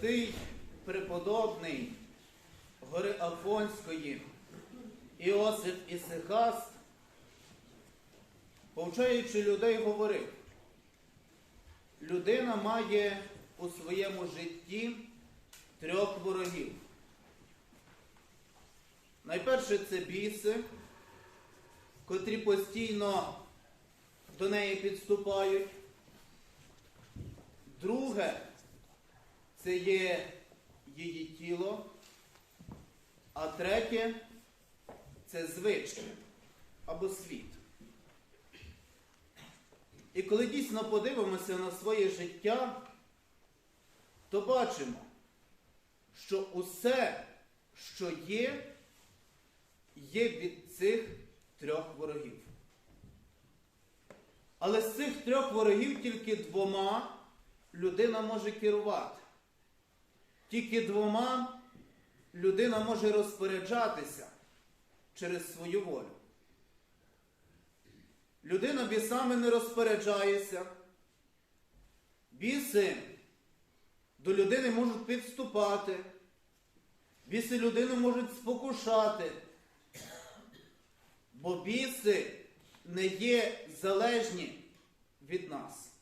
Святий преподобний гори Афонської Іосиф Ісихаст, повчаючи людей, говорив, людина має у своєму житті трьох ворогів. Найперше це біси, котрі постійно до неї підступають. Друге це є її тіло, а третє це звички або світ. І коли дійсно подивимося на своє життя, то бачимо, що усе, що є, є від цих трьох ворогів. Але з цих трьох ворогів тільки двома людина може керувати. Тільки двома людина може розпоряджатися через свою волю. Людина бісами не розпоряджається. Біси до людини можуть підступати. Біси людину можуть спокушати. Бо біси не є залежні від нас.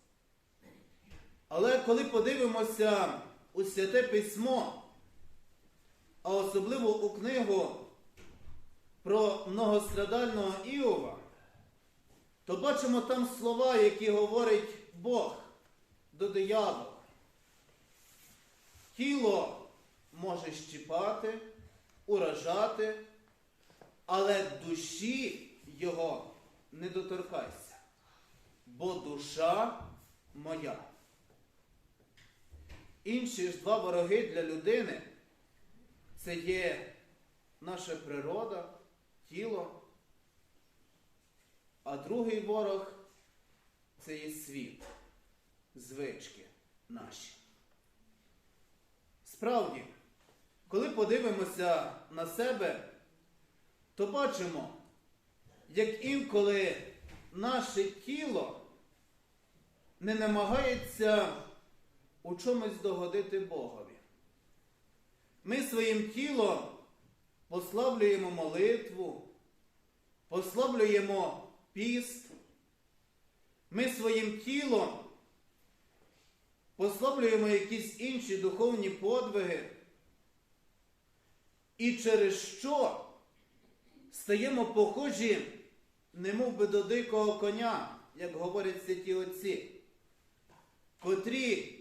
Але коли подивимося у Святе Письмо, а особливо у книгу про многострадального Іова, то бачимо там слова, які говорить Бог до диявола. Тіло може щіпати, уражати, але душі його не доторкайся, бо душа моя. Інші ж два вороги для людини це є наша природа, тіло, а другий ворог це є світ, звички наші. Справді, коли подивимося на себе, то бачимо, як інколи наше тіло не намагається у чомусь догодити Богові. Ми своїм тілом послаблюємо молитву, послаблюємо піст. Ми своїм тілом послаблюємо якісь інші духовні подвиги. І через що стаємо похожі, немов би до дикого коня, як говорять святі отці, котрі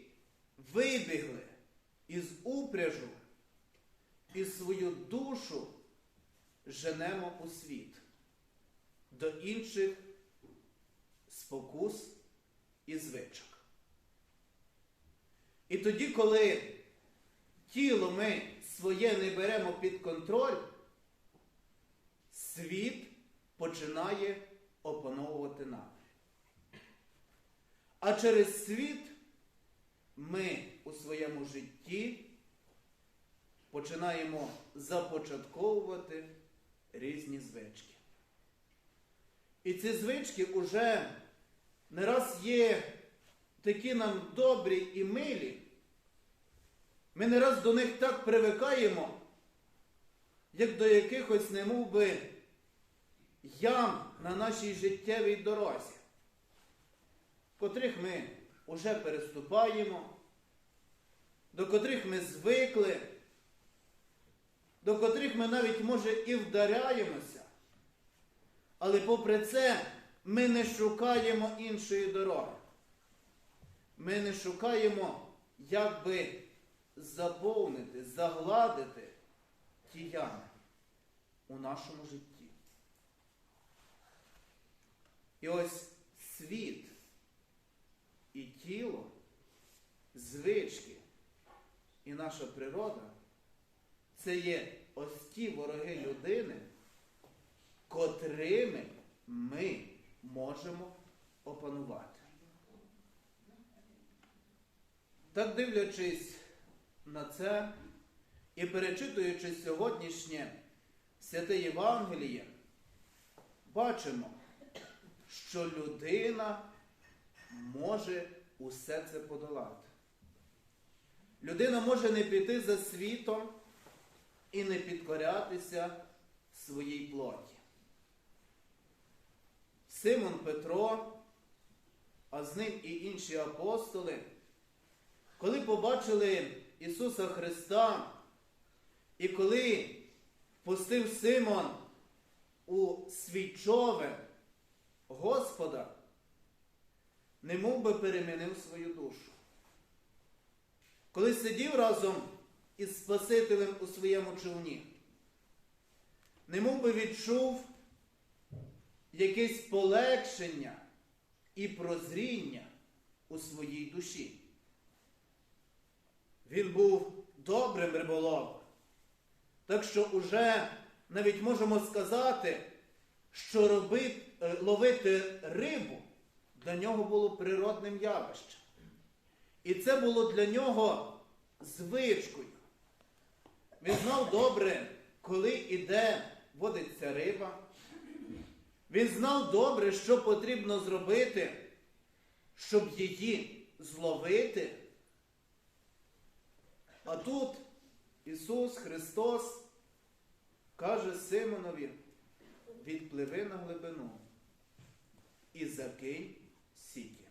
вибігли із упряжу і свою душу женемо у світ до інших спокус і звичок. І тоді, коли тіло ми своє не беремо під контроль, світ починає опановувати нами. А через світ ми у своєму житті починаємо започатковувати різні звички. І ці звички уже не раз є такі нам добрі і милі. Ми не раз до них так привикаємо, як до якихось немов би ям на нашій життєвій дорозі, котрих ми уже переступаємо, до котрих ми звикли, до котрих ми навіть, може, і вдаряємося. Але попри це ми не шукаємо іншої дороги. Ми не шукаємо, як би заповнити, загладити ті ями у нашому житті. І ось світ і тіло, звички і наша природа це є ось ті вороги людини, котрими ми можемо опанувати. Так дивлячись на це і перечитуючи сьогоднішнє святе Євангеліє, бачимо, що людина може усе це подолати. людина може не піти за світом і не підкорятися своїй плоті. Симон Петро, а з ним і інші апостоли, коли побачили Ісуса Христа, і коли впустив Симон у свій човен Господа, немов би перемінив свою душу. Коли сидів разом із Спасителем у своєму човні, немов би відчув якесь полегшення і прозріння у своїй душі. Він був добрим риболовом. Так що уже навіть можемо сказати, що робити, е, ловити рибу для нього було природним явищем. І це було для нього звичкою. Він знав добре, коли і де водиться риба. Він знав добре, що потрібно зробити, щоб її зловити. А тут Ісус Христос каже Симонові, відпливи на глибину і закинь сіті.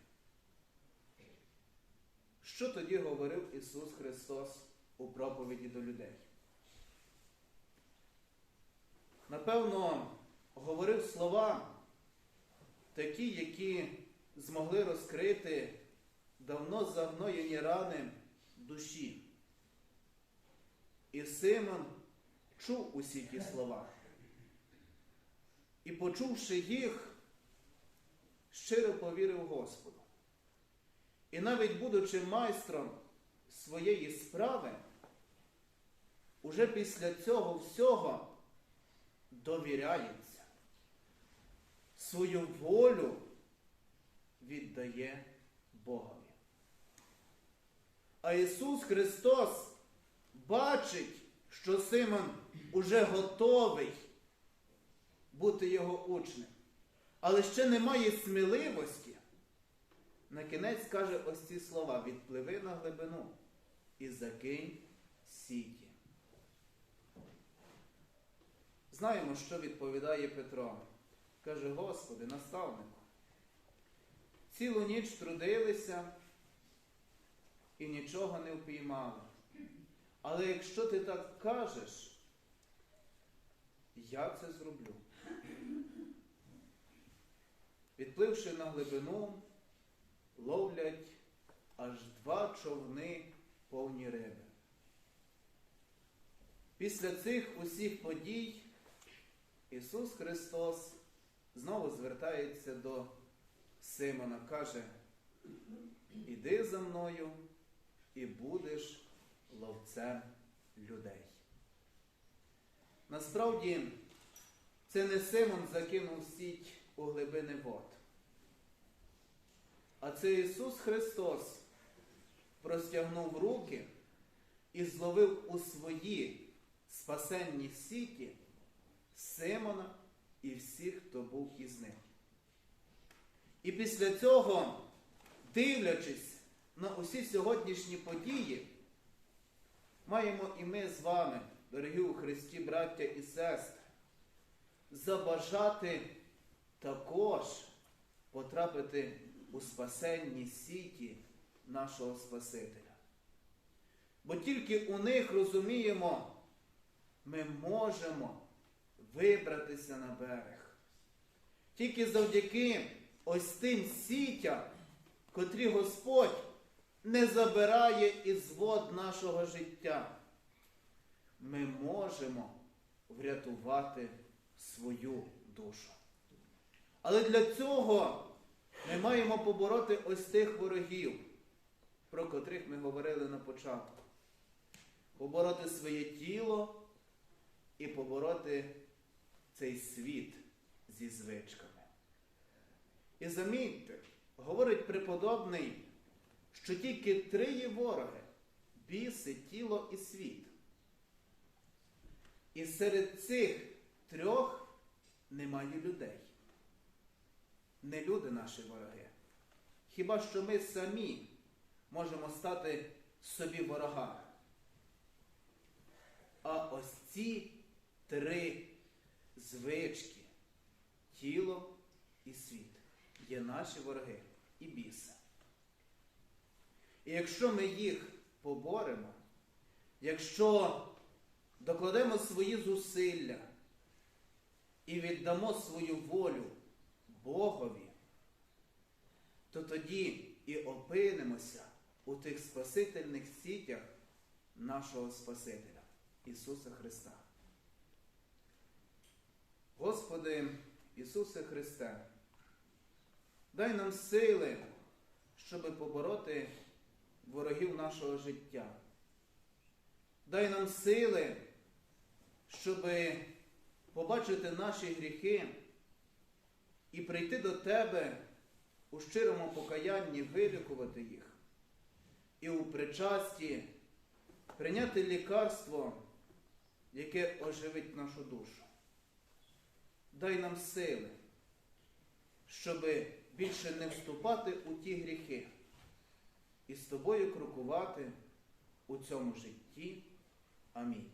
Що тоді говорив Ісус Христос у проповіді до людей? Напевно, говорив слова такі, які змогли розкрити давно загноєні рани душі. І Симон чув усі ті слова. І, почувши їх, щиро повірив Господу. І навіть будучи майстром своєї справи, уже після цього всього довіряється, свою волю віддає Богові. А Ісус Христос бачить, що Симон уже готовий бути його учнем, але ще немає сміливості. На кінець каже ось ці слова: відпливи на глибину і закинь сіті. Знаємо, що відповідає Петро. Каже, Господи, наставнику, цілу ніч трудилися і нічого не впіймали. Але якщо ти так кажеш, я це зроблю. Відпливши на глибину, ловлять аж два човни повні риби. Після цих усіх подій Ісус Христос знову звертається до Симона, каже, іди за мною і будеш ловцем людей. Насправді, це не Симон закинув сіть у глибини вод. А це Ісус Христос простягнув руки і зловив у свої спасенні сіті Симона і всіх, хто був із ним. І після цього, дивлячись на усі сьогоднішні події, маємо і ми з вами, дорогі у Христі, браття і сестри, забажати також потрапити у спасенні сіті нашого Спасителя. Бо тільки у них розуміємо, ми можемо вибратися на берег. Тільки завдяки ось тим сітям, котрі Господь не забирає із вод нашого життя, ми можемо врятувати свою душу. Але для цього ми маємо побороти ось тих ворогів, про котрих ми говорили на початку. Побороти своє тіло і побороти цей світ зі звичками. І замітьте, говорить преподобний, що тільки три є вороги біси, тіло і світ. І серед цих трьох немає людей. Не люди наші вороги. Хіба що ми самі можемо стати собі ворога. А ось ці три звички тіло і світ є наші вороги і біси. І якщо ми їх поборемо, якщо докладемо свої зусилля і віддамо свою волю Богові, то тоді і опинимося у тих спасительних сітях нашого Спасителя Ісуса Христа. Господи Ісусе Христе, дай нам сили, щоб побороти ворогів нашого життя. Дай нам сили, щоб побачити наші гріхи і прийти до Тебе у щирому покаянні, вилікувати їх і у причасті прийняти лікарство, яке оживить нашу душу. Дай нам сили, щоб більше не вступати у ті гріхи і з тобою крокувати у цьому житті. Амінь.